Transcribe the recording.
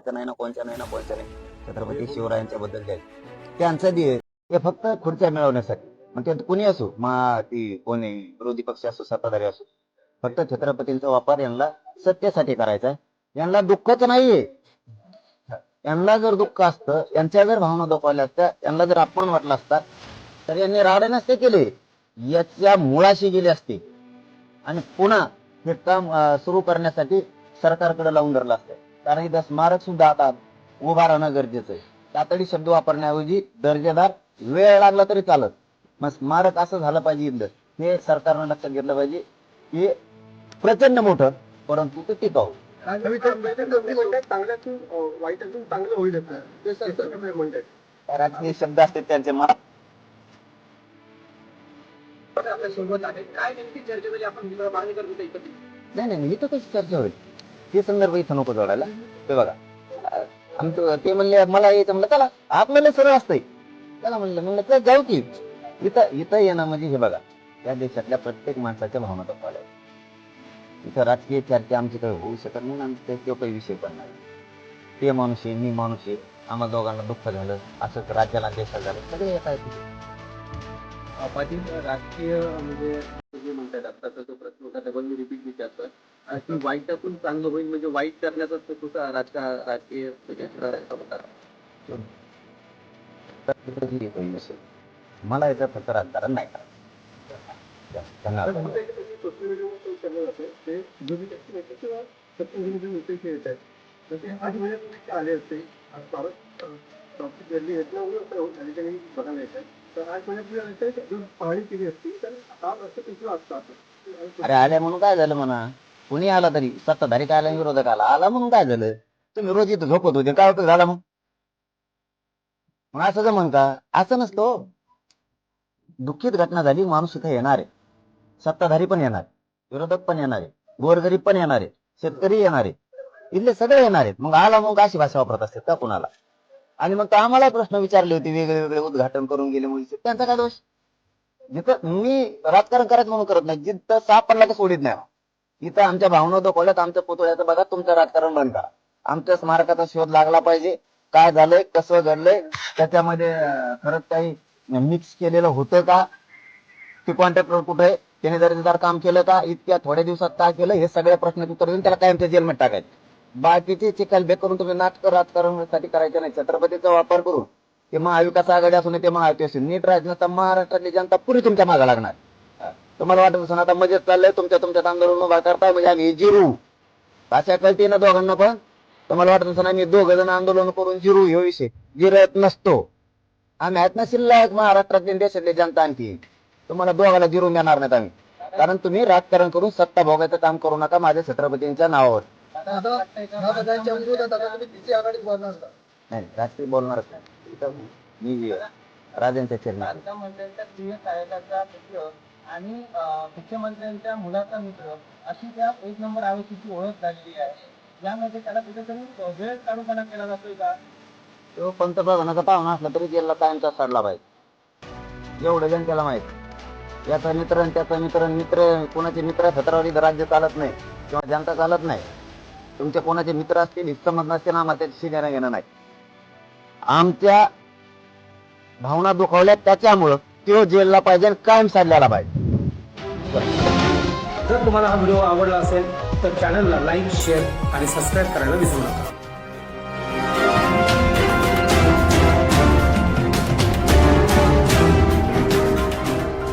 पंच्याण्णव ना पंच्याण्णव छत्रपती शिवरायांच्या बद्दल जे आहे त्यांचं ध्येय हे फक्त खुर्च्या मिळवण्यासाठी. मग ते कुणी असो? मा ती कोणी विरोधी पक्ष असो सत्ताधारी असो. फक्त छत्रपतींचा वापर यांना सत्तेसाठी करायचा यांना दुःखच नाहीये. यांना जर दुःख असतं यांच्या जर भावना दुखावल्या असत्या यांना जर अपमान वाटला असता तर यांनी राडे नसते केले. याच्या मुळाशी गेले असते. आणि पुन्हा हे काम सुरू करण्यासाठी सरकारकडे लावून धरलं असतं. कारण इथं स्मारक सुद्धा आता उभा राहणं गरजेचं आहे. तातडी शब्द वापरण्याऐवजी दर्जेदार वेळ लागला तरी चालत. मग स्मारक असं झालं पाहिजे इथलं हे सरकारनं लक्षात घेतलं पाहिजे की प्रचंड मोठं परंतु ते टिकाऊ राजकीय शब्द असते त्यांचे नाही नाही नाही, इथं कशी चर्चा होईल. ते संदर्भ इथं नको जोडायला. ते बघा. आमचं ते म्हणले मला यायचं म्हणलं चला. आपल्याला सरळ असतंय. चला म्हणलं म्हणलं तर जाऊ की. इथं इथं येणं म्हणजे हे बघा. या देशातल्या प्रत्येक माणसाच्या भावना तपाल्या इथं राजकीय चर्चा आमच्याकडे होऊ शकत नाही आणि ते तो काही विषय पण नाही. ते माणूस आहे मी माणूस आहे. आम्हा दोघांना दुःख झालं असंच राज्याला देशाला झालं सगळे येत आहेत पाटील राजकीय म्हणजे जे म्हणतात आत्ताचा जो प्रश्न होता की वाईटातून चांगलं होईल म्हणजे वाईट करण्याचा तो तुझा राजका राजकीय म्हणजे मला याचं फक्त राजकारण नाही आले असते बघायला येतात. अरे आल्या म्हणून काय झालं म्हणा? कुणी आला तरी सत्ताधारी काय आला विरोधक आला? आला म्हणून काय झालं? तुम्ही रोज इथं झोपत होते काय होतं झाला मग? मग असं जमन का असं नसतो हो. दुःखित घटना झाली माणूस इथं येणार आहे. सत्ताधारी पण येणार विरोधक पण येणार आहे. गोरगरीब पण येणार आहे. शेतकरी येणार आहे. इथले सगळे येणार आहेत. मग आला मग अशी भाषा वापरत असते का कुणाला? आणि मग आम्हाला प्रश्न विचारले होते वेगळे वेगळे उद्घाटन करून गेले मुलीचे त्यांचा काय दोष? जिथं मी राजकारण करायचं म्हणून करत नाही जिथं साप पडला तर सोडित नाही इथं आमच्या भावना दाखवल्यात आमच्या पुतळ्याचं बघा तुमचं राजकारण बंद करा. आमच्या स्मारकाचा शोध लागला पाहिजे. काय झालंय कसं घडलंय त्याच्यामध्ये खरंच काही मिक्स केलेलं होतं का? ते कॉन्ट्रॅक्टर कुठे त्याने दर्जेदार काम केलं का? इतक्या थोड्या दिवसात काय केलं? हे सगळे प्रश्न उत्तर देऊन त्याला कायमच्या जेलमध्ये टाकायचं. बाकीचे चिकलबेक करून तुम्ही नाटक राजकारणासाठी करायचे नाही. छत्रपतीचा वापर करून. ते महाविकास आघाडी असून ते महायुती असून नीट राजनाथ महाराष्ट्रातली जनता पुरी तुमच्या मागे लागणार. तुम्हाला वाटत असेल आता मजेत चाललंय तुमच्या तुमच्यात आंदोलन उभा करताय म्हणजे आम्ही जिरू. भाषा कळते ना दोघांना पण? तुम्हाला वाटत असेल आम्ही दोघ जण आंदोलन करून जिरू हे विषय. जिरत नसतो. आम्ही आहेत ना शिल्लक महाराष्ट्रातील देशातली जनता आणखी. तुम्हाला दोघाला जिरून देणार नाहीत आम्ही. कारण तुम्ही राजकारण करून सत्ता भोगायचं काम करू नका माझ्या छत्रपतींच्या नावावर. नाही राजकीय बोलणारच नाही. मी जे राजांच्या आणि मुख्यमंत्र्यांच्या मुलाचा मित्र अशी त्या एक नंबर आवेशीची ओळख झालेली आहे. यामध्ये त्याला कुठेतरी वेळ काढूपणा केला जातोय का? तो पंतप्रधानाचा पाहुणा असला तरी जेलला कायमचा सडला पाहिजे. एवढं जनतेला माहीत. याचा मित्र त्याचा मित्र मित्र कोणाचे मित्र सतरावर इथं राज्य चालत नाही किंवा जनता चालत नाही. तुमचे कोणाचे मित्र असतील हिस्समत नसतील आम्हाला त्याच्याशी घेणं घेणं नाही. आमच्या भावना दुखावल्या त्याच्यामुळं तो जेलला पाहिजे आणि कायम साधल्याला पाहिजे. जर तुम्हाला हा व्हिडिओ आवडला असेल तर चॅनलला लाईक शेअर आणि सबस्क्राईब करायला विसरू नका.